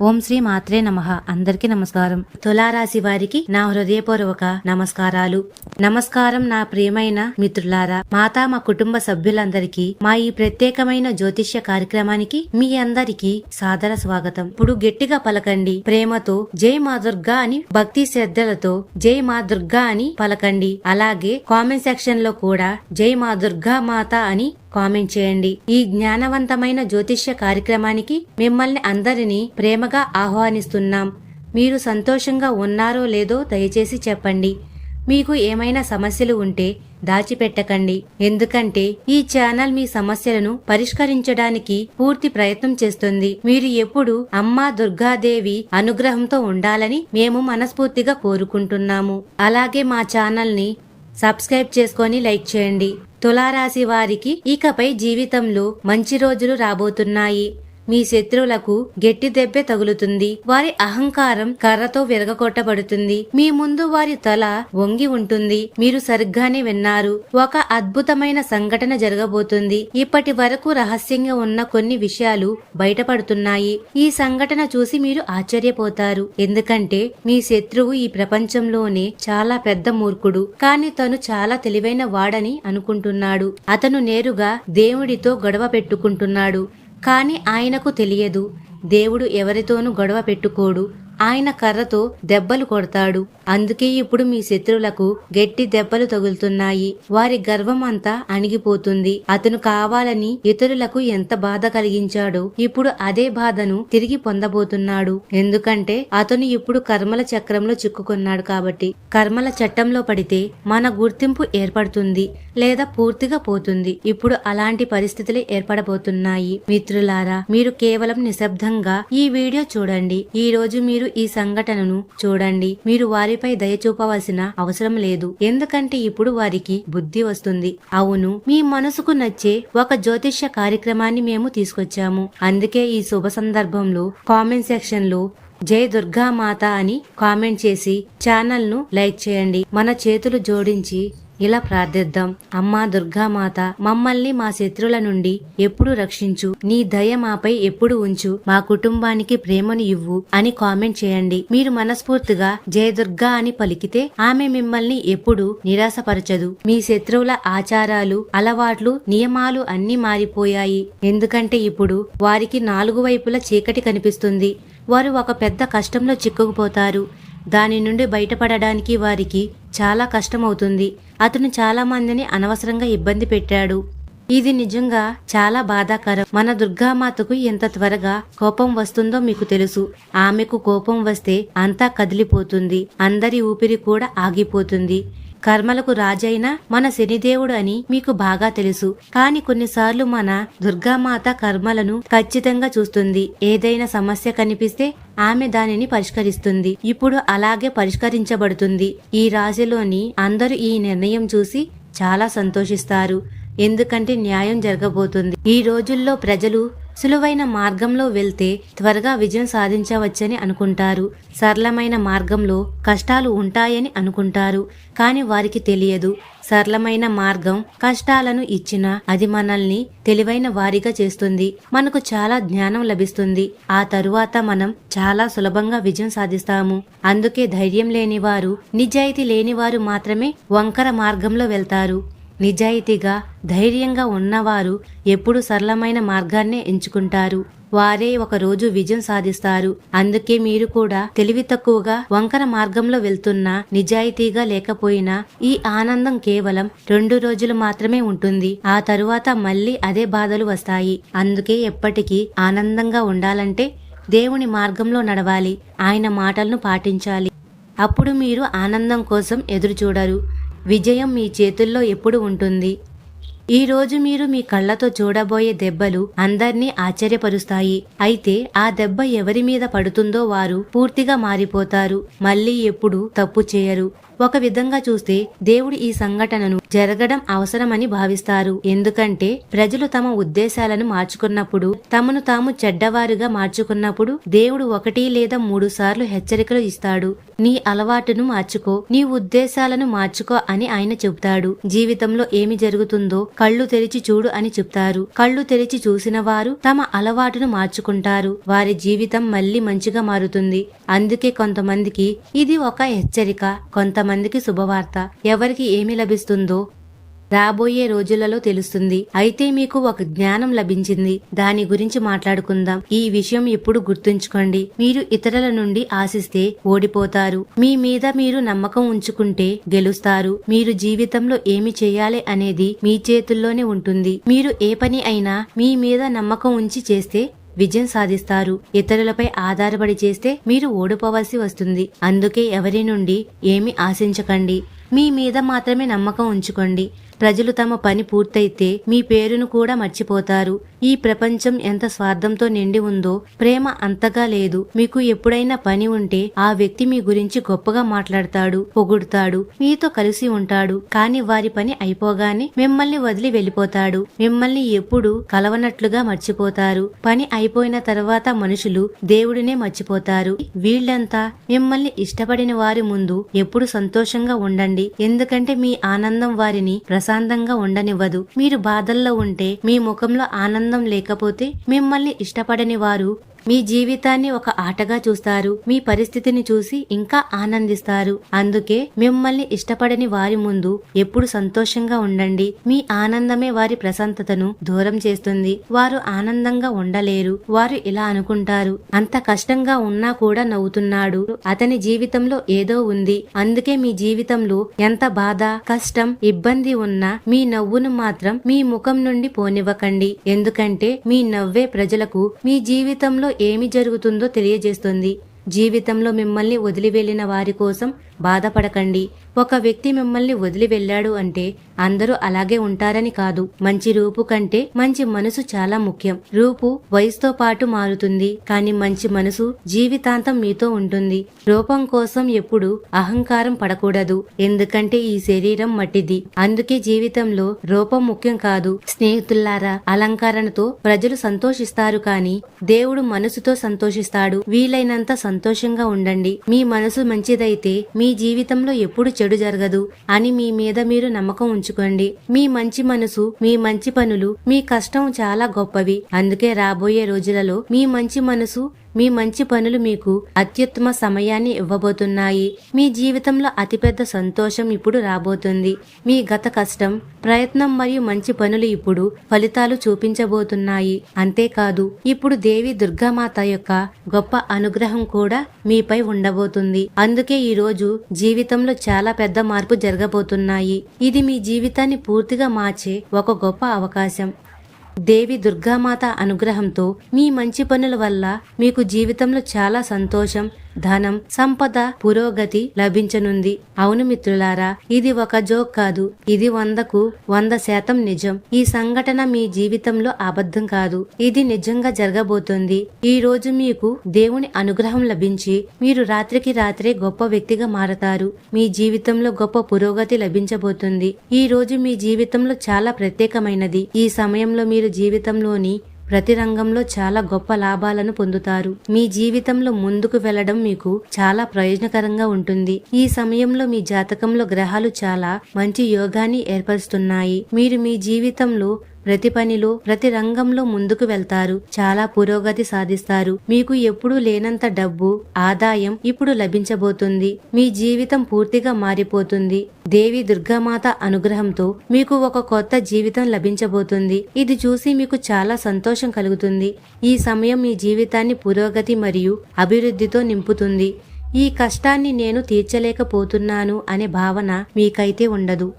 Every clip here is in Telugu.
ఓం శ్రీ మాత్రే నమః. అందరికీ నమస్కారం. తులారాశి వారికి నా హృదయపూర్వక నమస్కారాలు. నమస్కారం నా ప్రియమైన మిత్రులారా మాతా మా కుటుంబ సభ్యులందరికీ మా ఈ ప్రత్యేకమైన జ్యోతిష్య కార్యక్రమానికి మీ అందరికీ సాదర స్వాగతం. ఇప్పుడు గట్టిగా పలకండి. ప్రేమతో జై మా దుర్గా అని భక్తి శ్రద్ధలతో జై మా దుర్గా అని పలకండి. అలాగే కామెంట్ సెక్షన్లో కూడా జై మా దుర్గా మాత అని కామెంట్ చేయండి. ఈ జ్ఞానవంతమైన జ్యోతిష్య కార్యక్రమానికి మిమ్మల్ని అందరినీ ప్రేమగా ఆహ్వానిస్తున్నాం. మీరు సంతోషంగా ఉన్నారో లేదో దయచేసి చెప్పండి. మీకు ఏమైనా సమస్యలు ఉంటే దాచిపెట్టకండి. ఎందుకంటే ఈ ఛానల్ మీ సమస్యలను పరిష్కరించడానికి పూర్తి ప్రయత్నం చేస్తుంది. మీరు ఎప్పుడు అమ్మా దుర్గాదేవి అనుగ్రహంతో ఉండాలని మేము మనస్ఫూర్తిగా కోరుకుంటున్నాము. అలాగే మా ఛానల్ని సబ్స్క్రైబ్ చేసుకొని లైక్ చేయండి. తులారాశి వారికి ఇకపై జీవితంలో మంచి రోజులు రాబోతున్నాయి. మీ శత్రువులకు గట్టి దెబ్బే తగులుతుంది. వారి అహంకారం కర్రతో విరగకొట్టబడుతుంది మీ ముందు వారి తల వంగి ఉంటుంది. మీరు సరిగ్గానే విన్నారు. ఒక అద్భుతమైన సంఘటన జరగబోతుంది. ఇప్పటి వరకు రహస్యంగా ఉన్న కొన్ని విషయాలు బయటపడుతున్నాయి. ఈ సంఘటన చూసి మీరు ఆశ్చర్యపోతారు. ఎందుకంటే మీ శత్రువు ఈ ప్రపంచంలోనే చాలా పెద్ద మూర్ఖుడు. కానీ తను చాలా తెలివైన వాడని అనుకుంటున్నాడు. అతను నేరుగా దేవుడితో గొడవ పెట్టుకుంటున్నాడు. కాని ఆయనకు తెలియదు. దేవుడు ఎవరితోనూ గొడవ పెట్టుకోడు. ఆయన కర్రతో దెబ్బలు కొడతాడు. అందుకే ఇప్పుడు మీ శత్రువులకు గట్టి దెబ్బలు తగులుతున్నాయి. వారి గర్వం అంతా అణిగిపోతుంది. అతను కావాలని ఇతరులకు ఎంత బాధ కలిగించాడో ఇప్పుడు అదే బాధను తిరిగి పొందబోతున్నాడు. ఎందుకంటే అతను ఇప్పుడు కర్మల చక్రంలో చిక్కుకున్నాడు కాబట్టి. కర్మల చట్టంలో పడితే మన గుర్తింపు ఏర్పడుతుంది లేదా పూర్తిగా పోతుంది. ఇప్పుడు అలాంటి పరిస్థితులు ఏర్పడబోతున్నాయి. మిత్రులారా మీరు కేవలం నిశ్శబ్దంగా ఈ వీడియో చూడండి. ఈ రోజు మీరు ఈ సంఘటనను చూడండి. మీరు వారిపై దయ చూపవలసిన అవసరం లేదు. ఎందుకంటే ఇప్పుడు వారికి బుద్ధి వస్తుంది. అవును మీ మనసుకు నచ్చే ఒక జ్యోతిష్య కార్యక్రమాన్ని మేము తీసుకొచ్చాము. అందుకే ఈ శుభ సందర్భంలో కామెంట్ సెక్షన్లో జై దుర్గా మాత అని కామెంట్ చేసి ఛానల్ను లైక్ చేయండి. మన చేతులు జోడించి ఇలా ప్రార్థిద్దాం. అమ్మా దుర్గామాత మమ్మల్ని మా శత్రువుల నుండి ఎప్పుడు రక్షించు. నీ దయ మాపై ఎప్పుడు ఉంచు. మా కుటుంబానికి ప్రేమను ఇవ్వు అని కామెంట్ చేయండి. మీరు మనస్ఫూర్తిగా జయ దుర్గా అని పలికితే ఆమె మిమ్మల్ని ఎప్పుడు నిరాశపరచదు. మీ శత్రువుల ఆచారాలు అలవాట్లు నియమాలు అన్ని మారిపోయాయి. ఎందుకంటే ఇప్పుడు వారికి నాలుగు వైపుల చీకటి కనిపిస్తుంది. వారు ఒక పెద్ద కష్టంలో చిక్కుకుపోతారు. దాని నుండి బయటపడడానికి వారికి చాలా కష్టమవుతుంది. అతను చాలా మందిని అనవసరంగా ఇబ్బంది పెట్టాడు. ఇది నిజంగా చాలా బాధాకరం. మన దుర్గామాతకు ఎంత త్వరగా కోపం వస్తుందో మీకు తెలుసు. ఆమెకు కోపం వస్తే అంతా కదిలిపోతుంది. అందరి ఊపిరి కూడా ఆగిపోతుంది. కర్మలకు రాజైన మన శనిదేవుడు అని మీకు బాగా తెలుసు. కాని కొన్నిసార్లు మన దుర్గామాత కర్మలను ఖచ్చితంగా చూస్తుంది. ఏదైనా సమస్య కనిపిస్తే ఆమె దానిని పరిష్కరిస్తుంది. ఇప్పుడు అలాగే పరిష్కరించబడుతుంది. ఈ రాశిలోని అందరూ ఈ నిర్ణయం చూసి చాలా సంతోషిస్తారు. ఎందుకంటే న్యాయం జరగబోతుంది. ఈ రోజుల్లో ప్రజలు సులువైన మార్గంలో వెళ్తే త్వరగా విజయం సాధించవచ్చని అనుకుంటారు. సరళమైన మార్గంలో కష్టాలు ఉంటాయని అనుకుంటారు. కానీ వారికి తెలియదు. సరళమైన మార్గం కష్టాలను ఇచ్చినా అది మనల్ని తెలివైన వారిగా చేస్తుంది. మనకు చాలా జ్ఞానం లభిస్తుంది. ఆ తరువాత మనం చాలా సులభంగా విజయం సాధిస్తాము. అందుకే ధైర్యం లేనివారు నిజాయితీ లేనివారు మాత్రమే వంకర మార్గంలో వెళ్తారు. నిజాయితీగా ధైర్యంగా ఉన్నవారు ఎప్పుడు సరళమైన మార్గాన్నే ఎంచుకుంటారు. వారే ఒక రోజు విజయం సాధిస్తారు. అందుకే మీరు కూడా తెలివి తక్కువగా వంకర మార్గంలో వెళ్తున్నా నిజాయితీగా లేకపోయినా ఈ ఆనందం కేవలం రెండు రోజులు మాత్రమే ఉంటుంది. ఆ తరువాత మళ్ళీ అదే బాధలు వస్తాయి. అందుకే ఎప్పటికీ ఆనందంగా ఉండాలంటే దేవుని మార్గంలో నడవాలి. ఆయన మాటలను పాటించాలి. అప్పుడు మీరు ఆనందం కోసం ఎదురు చూడరు విజయం మీ చేతుల్లో ఎప్పుడు ఉంటుంది? ఈరోజు మీరు మీ కళ్ళతో చూడబోయే దెబ్బలు అందర్నీ ఆశ్చర్యపరుస్తాయి. అయితే ఆ దెబ్బ ఎవరి మీద పడుతుందో వారు పూర్తిగా మారిపోతారు. మళ్ళీ ఎప్పుడు తప్పు చేయరు. ఒక విధంగా చూస్తే దేవుడు ఈ సంఘటనను జరగడం అవసరమని భావిస్తారు. ఎందుకంటే ప్రజలు తమ ఉద్దేశాలను మార్చుకున్నప్పుడు తమను తాము చెడ్డవారుగా మార్చుకున్నప్పుడు దేవుడు ఒకటి లేదా మూడు సార్లు హెచ్చరికలు ఇస్తాడు. నీ అలవాటును మార్చుకో నీ ఉద్దేశాలను మార్చుకో అని ఆయన చెబుతాడు. జీవితంలో ఏమి జరుగుతుందో కళ్ళు తెరిచి చూడు అని చెప్తారు. కళ్ళు తెరిచి చూసిన వారు తమ అలవాటును మార్చుకుంటారు. వారి జీవితం మళ్ళీ మంచిగా మారుతుంది. అందుకే కొంతమందికి ఇది ఒక హెచ్చరిక కొంత మందికి శుభవార్త. ఎవరికి ఏమి లభిస్తుందో రాబోయే రోజులలో తెలుస్తుంది. అయితే మీకు ఒక జ్ఞానం లభించింది. దాని గురించి మాట్లాడుకుందాం. ఈ విషయం ఇప్పుడు గుర్తుంచుకోండి. మీరు ఇతరుల నుండి ఆశిస్తే ఓడిపోతారు. మీ మీద మీరు నమ్మకం ఉంచుకుంటే గెలుస్తారు. మీరు జీవితంలో ఏమి చేయాలి అనేది మీ చేతుల్లోనే ఉంటుంది. మీరు ఏ పని అయినా మీ మీద నమ్మకం ఉంచి చేస్తే విజయం సాధిస్తారు. ఇతరులపై ఆధారపడి చేస్తే మీరు ఓడిపోవలసి వస్తుంది. అందుకే ఎవరి నుండి ఏమి ఆశించకండి. మీ మీద మాత్రమే నమ్మకం ఉంచుకోండి. ప్రజలు తమ పని పూర్తయితే మీ పేరును కూడా మర్చిపోతారు. ఈ ప్రపంచం ఎంత స్వార్థంతో నిండి ఉందో ప్రేమ అంతగా లేదు. మీకు ఎప్పుడైనా పని ఉంటే ఆ వ్యక్తి మీ గురించి గొప్పగా మాట్లాడతాడు పొగుడుతాడు మీతో కలిసి ఉంటాడు. కానీ వారి పని అయిపోగానే మిమ్మల్ని వదిలి వెళ్ళిపోతాడు. మిమ్మల్ని ఎప్పుడు కలవనట్లుగా మర్చిపోతారు. పని అయిపోయిన తర్వాత మనుషులు దేవుడినే మర్చిపోతారు. వీళ్ళంతా మిమ్మల్ని ఇష్టపడిన వారి ముందు ఎప్పుడు సంతోషంగా ఉండండి. ఎందుకంటే మీ ఆనందం వారిని ప్రశాంతంగా ఉండనివ్వదు. మీరు బాధల్లో ఉంటే మీ ముఖంలో ఆనందం లేకపోతే మిమ్మల్ని ఇష్టపడని వారు మీ జీవితాన్ని ఒక ఆటగా చూస్తారు. మీ పరిస్థితిని చూసి ఇంకా ఆనందిస్తారు. అందుకే మిమ్మల్ని ఇష్టపడని వారి ముందు ఎప్పుడు సంతోషంగా ఉండండి. మీ ఆనందమే వారి ప్రశాంతతను దూరం చేస్తుంది. వారు ఆనందంగా ఉండలేరు. వారు ఇలా అనుకుంటారు. అంత కష్టంగా ఉన్నా కూడా నవ్వుతున్నాడు. అతని జీవితంలో ఏదో ఉంది. అందుకే మీ జీవితంలో ఎంత బాధ కష్టం ఇబ్బంది ఉన్నా మీ నవ్వును మాత్రం మీ ముఖం నుండి పోనివ్వకండి. ఎందుకంటే మీ నవ్వే ప్రజలకు మీ జీవితంలో ఏమి జరుగుతుందో తెలియజేస్తుంది. జీవితంలో మిమ్మల్ని వదిలి వెళ్ళిన వారి కోసం బాధపడకండి. ఒక వ్యక్తి మిమ్మల్ని వదిలి వెళ్ళాడు అంటే అందరూ అలాగే ఉంటారని కాదు. మంచి రూపు కంటే మంచి మనసు చాలా ముఖ్యం. రూపు వయసుతో పాటు మారుతుంది కానీ మంచి మనసు జీవితాంతం మీతో ఉంటుంది. రూపం కోసం ఎప్పుడు అహంకారం పడకూడదు. ఎందుకంటే ఈ శరీరం మట్టిది. అందుకే జీవితంలో రూపం ముఖ్యం కాదు. స్నేహితుల్లారా అలంకరణతో ప్రజలు సంతోషిస్తారు కానీ దేవుడు మనసుతో సంతోషిస్తాడు. వీలైనంత సంతోషంగా ఉండండి. మీ మనసు మంచిదైతే మీ జీవితంలో ఎప్పుడు చెడు జరగదు అని మీ మీద మీరు నమ్మకం ఉంచుకోండి. మీ మంచి మనసు మీ మంచి పనులు మీ కష్టం చాలా గొప్పవి. అందుకే రాబోయే రోజులలో మీ మంచి మనసు మీ మంచి పనులు మీకు అత్యుత్తమ సమయాన్ని ఇవ్వబోతున్నాయి. మీ జీవితంలో అతిపెద్ద సంతోషం ఇప్పుడు రాబోతుంది. మీ గత కష్టం ప్రయత్నం మరియు మంచి పనులు ఇప్పుడు ఫలితాలు చూపించబోతున్నాయి. అంతేకాదు ఇప్పుడు దేవి దుర్గామాత యొక్క గొప్ప అనుగ్రహం కూడా మీపై ఉండబోతుంది. అందుకే ఈ రోజు జీవితంలో చాలా పెద్ద మార్పు జరగబోతున్నాయి. ఇది మీ జీవితాన్ని పూర్తిగా మార్చే ఒక గొప్ప అవకాశం. దేవి దుర్గామాత అనుగ్రహంతో మీ మంచి పనుల వల్ల మీకు జీవితంలో చాలా సంతోషం ధనం సంపద పురోగతి లభించనుంది. అవును మిత్రులారా ఇది ఒక జోక్ కాదు. ఇది వందకు వంద శాతం నిజం. ఈ సంఘటన మీ జీవితంలో అబద్ధం కాదు. ఇది నిజంగా జరగబోతోంది. ఈ రోజు మీకు దేవుని అనుగ్రహం లభించి మీరు రాత్రికి రాత్రే గొప్ప వ్యక్తిగా మారతారు. మీ జీవితంలో గొప్ప పురోగతి లభించబోతుంది. ఈ రోజు మీ జీవితంలో చాలా ప్రత్యేకమైనది. ఈ సమయంలో మీరు జీవితంలోని ప్రతి రంగంలో చాలా గొప్ప లాభాలను పొందుతారు. మీ జీవితంలో ముందుకు వెళ్ళడం మీకు చాలా ప్రయోజనకరంగా ఉంటుంది. ఈ సమయంలో మీ జాతకంలో గ్రహాలు చాలా మంచి యోగాన్ని ఏర్పరుస్తున్నాయి. మీరు మీ జీవితంలో ప్రతి పనిలో ప్రతి రంగంలో ముందుకు వెళ్తారు. చాలా పురోగతి సాధిస్తారు. మీకు ఎప్పుడూ లేనంత డబ్బు ఆదాయం ఇప్పుడు లభించబోతుంది. మీ జీవితం పూర్తిగా మారిపోతుంది. దేవి దుర్గామాత అనుగ్రహంతో మీకు ఒక కొత్త జీవితం లభించబోతుంది. ఇది చూసి మీకు చాలా సంతోషం కలుగుతుంది. ఈ సమయం మీ జీవితాన్ని పురోగతి మరియు అభివృద్ధితో నింపుతుంది. ఈ కష్టాన్ని నేను తీర్చలేకపోతున్నాను అనే భావన మీకైతే ఉండదు.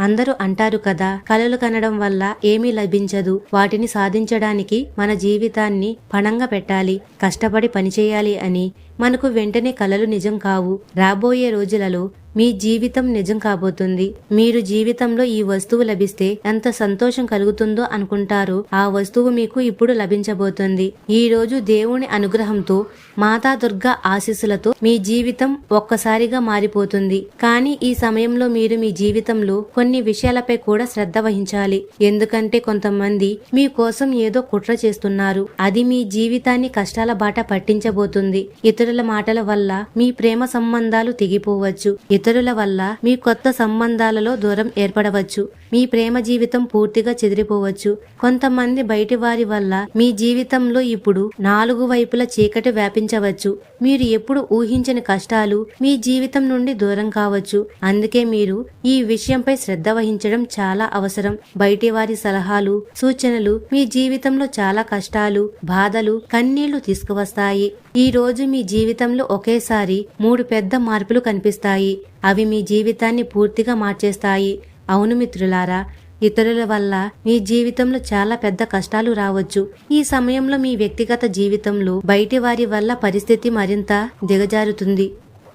అందరూ అంటారు కదా కలలు కనడం వల్ల ఏమీ లభించదు. వాటిని సాధించడానికి మన జీవితాన్ని పణంగా పెట్టాలి కష్టపడి పనిచేయాలి అని. మనకు వెంటనే కలలు నిజం కావు. రాబోయే రోజులలో మీ జీవితం నిజం కాబోతుంది. మీరు జీవితంలో ఈ వస్తువు లభిస్తే ఎంత సంతోషం కలుగుతుందో అనుకుంటారు. ఆ వస్తువు మీకు ఇప్పుడు లభించబోతుంది. ఈ రోజు దేవుని అనుగ్రహంతో మాతా దుర్గా ఆశీస్సులతో మీ జీవితం ఒక్కసారిగా మారిపోతుంది. కానీ ఈ సమయంలో మీరు మీ జీవితంలో కొన్ని విషయాలపై కూడా శ్రద్ధ వహించాలి. ఎందుకంటే కొంతమంది మీ కోసం ఏదో కుట్ర చేస్తున్నారు. అది మీ జీవితాన్ని కష్టాల బాట పట్టించబోతుంది. ఇతరుల మాటల వల్ల మీ ప్రేమ సంబంధాలు తెగిపోవచ్చు. ఇతరుల వల్ల మీ కొత్త సంబంధాలలో దూరం ఏర్పడవచ్చు. మీ ప్రేమ జీవితం పూర్తిగా చెదిరిపోవచ్చు. కొంతమంది బయటి వారి వల్ల మీ జీవితంలో ఇప్పుడు నాలుగు వైపుల చీకటి వ్యాపించవచ్చు. మీరు ఎప్పుడు ఊహించని కష్టాలు మీ జీవితం నుండి దూరం కావచ్చు. అందుకే మీరు ఈ విషయంపై శ్రద్ధ వహించడం చాలా అవసరం. బయటి వారి సలహాలు సూచనలు మీ జీవితంలో చాలా కష్టాలు బాధలు కన్నీళ్ళు తీసుకువస్తాయి. ఈ రోజు మీ జీవితంలో ఒకేసారి మూడు పెద్ద మార్పులు కనిపిస్తాయి. అవి మీ జీవితాన్ని పూర్తిగా మార్చేస్తాయి. అవును మిత్రులారా ఇతరుల వల్ల మీ జీవితంలో చాలా పెద్ద కష్టాలు రావచ్చు. ఈ సమయంలో మీ వ్యక్తిగత జీవితంలో బయటి వారి వల్ల పరిస్థితి మరింత దిగజారుతుంది.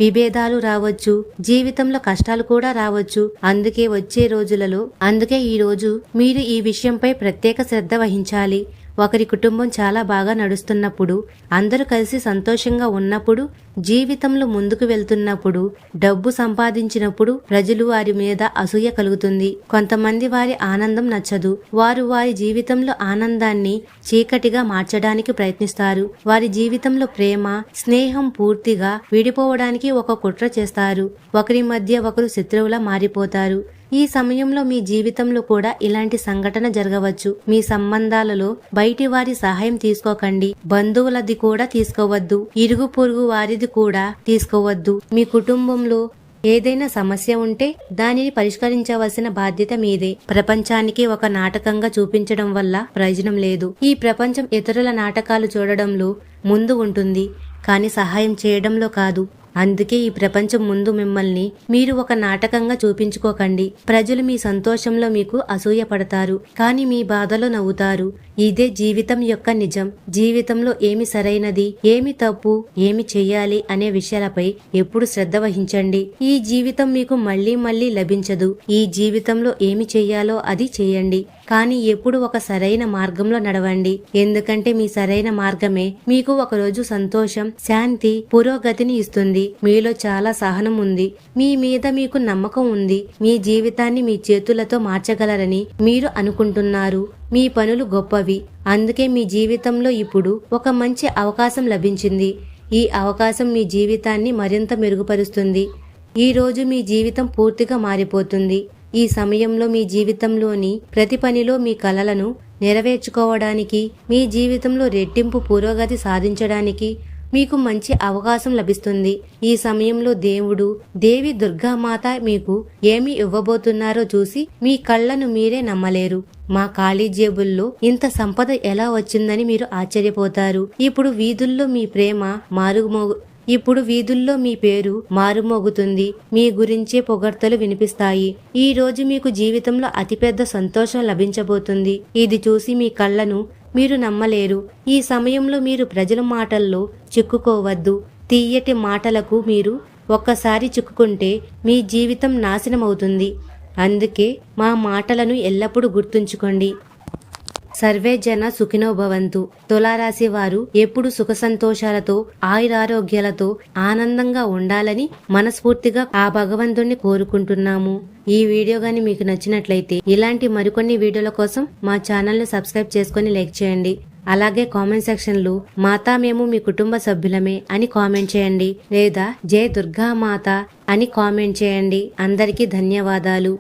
విభేదాలు రావచ్చు జీవితంలో కష్టాలు కూడా రావచ్చు. అందుకే వచ్చే రోజులలో అందుకే ఈ రోజు మీరు ఈ విషయంపై ప్రత్యేక శ్రద్ధ వహించాలి. ఒకరి కుటుంబం చాలా బాగా నడుస్తున్నప్పుడు అందరూ కలిసి సంతోషంగా ఉన్నప్పుడు జీవితంలో ముందుకు వెళ్తున్నప్పుడు డబ్బు సంపాదించినప్పుడు ప్రజలు వారి మీద అసూయ కలుగుతుంది. కొంతమంది వారి ఆనందం నచ్చదు. వారు వారి జీవితంలో ఆనందాన్ని చీకటిగా మార్చడానికి ప్రయత్నిస్తారు. వారి జీవితంలో ప్రేమ స్నేహం పూర్తిగా విడిపోవడానికి ఒక కుట్ర చేస్తారు. ఒకరి మధ్య ఒకరు శత్రువులా మారిపోతారు. ఈ సమయంలో మీ జీవితంలో కూడా ఇలాంటి సంఘటన జరగవచ్చు. మీ సంబంధాలలో బయటి వారి సహాయం తీసుకోకండి. బంధువులది కూడా తీసుకోవద్దు. ఇరుగు పొరుగు వారిది కూడా తీసుకోవద్దు. మీ కుటుంబంలో ఏదైనా సమస్య ఉంటే దానిని పరిష్కరించవలసిన బాధ్యత మీదే. ప్రపంచానికి ఒక నాటకంగా చూపించడం వల్ల ప్రయోజనం లేదు. ఈ ప్రపంచం ఇతరుల నాటకాలు చూడడంలో ముందు ఉంటుంది. కానీ సహాయం చేయడంలో కాదు. అందుకే ఈ ప్రపంచం ముందు మిమ్మల్ని మీరు ఒక నాటకంగా చూపించుకోకండి. ప్రజలు మీ సంతోషంలో మీకు అసూయ పడతారు కానీ మీ బాధలో నవ్వుతారు. ఇదే జీవితం యొక్క నిజం. జీవితంలో ఏమి సరైనది ఏమి తప్పు ఏమి చెయ్యాలి అనే విషయాలపై ఎప్పుడు శ్రద్ధ వహించండి. ఈ జీవితం మీకు మళ్ళీ మళ్ళీ లభించదు. ఈ జీవితంలో ఏమి చెయ్యాలో అది చేయండి. కానీ ఎప్పుడు ఒక సరైన మార్గంలో నడవండి. ఎందుకంటే మీ సరైన మార్గమే మీకు ఒకరోజు సంతోషం శాంతి పురోగతిని ఇస్తుంది. మీలో చాలా సహనం ఉంది. మీ మీద మీకు నమ్మకం ఉంది. మీ జీవితాన్ని మీ చేతులతో మార్చగలరని మీరు అనుకుంటున్నారు. మీ పనులు గొప్పవి. అందుకే మీ జీవితంలో ఇప్పుడు ఒక మంచి అవకాశం లభించింది. ఈ అవకాశం మీ జీవితాన్ని మరింత మెరుగుపరుస్తుంది. ఈ రోజు మీ జీవితం పూర్తిగా మారిపోతుంది. ఈ సమయంలో మీ జీవితంలోని ప్రతి పనిలో మీ కలలను నెరవేర్చుకోవడానికి మీ జీవితంలో రెట్టింపు పురోగతి సాధించడానికి మీకు మంచి అవకాశం లభిస్తుంది. ఈ సమయంలో దేవుడు దేవి దుర్గామాత మీకు ఏమి ఇవ్వబోతున్నారో చూసి మీ కళ్ళను మీరే నమ్మలేరు. మా ఖాళీ జేబుల్లో ఇంత సంపద ఎలా వచ్చిందని మీరు ఆశ్చర్యపోతారు. ఇప్పుడు వీధుల్లో మీ ప్రేమ మారుమోగు ఇప్పుడు వీధుల్లో మీ పేరు మారుమోగుతుంది. మీ గురించే పొగడ్తలు వినిపిస్తాయి. ఈ రోజు మీకు జీవితంలో అతిపెద్ద సంతోషం లభించబోతుంది. ఇది చూసి మీ కళ్ళను మీరు నమ్మలేరు. ఈ సమయంలో మీరు ప్రజల మాటల్లో చిక్కుకోవద్దు. తీయటి మాటలకు మీరు ఒక్కసారి చిక్కుకుంటే మీ జీవితం నాశనమవుతుంది. అందుకే మా మాటలను ఎల్లప్పుడూ గుర్తుంచుకోండి. సర్వే జన సుఖినోభవంతు. తులారాశి వారు ఎప్పుడు సుఖ సంతోషాలతో ఆయురారోగ్యాలతో ఆనందంగా ఉండాలని మనస్ఫూర్తిగా ఆ భగవంతుణ్ణి కోరుకుంటున్నాము. ఈ వీడియో గాని మీకు నచ్చినట్లయితే ఇలాంటి మరికొన్ని వీడియోల కోసం మా ఛానల్ను సబ్స్క్రైబ్ చేసుకుని లైక్ చేయండి. అలాగే కామెంట్ సెక్షన్లు మాతా మేము మీ కుటుంబ సభ్యులమే అని కామెంట్ చేయండి. లేదా జయ దుర్గా మాత అని కామెంట్ చేయండి. అందరికీ ధన్యవాదాలు.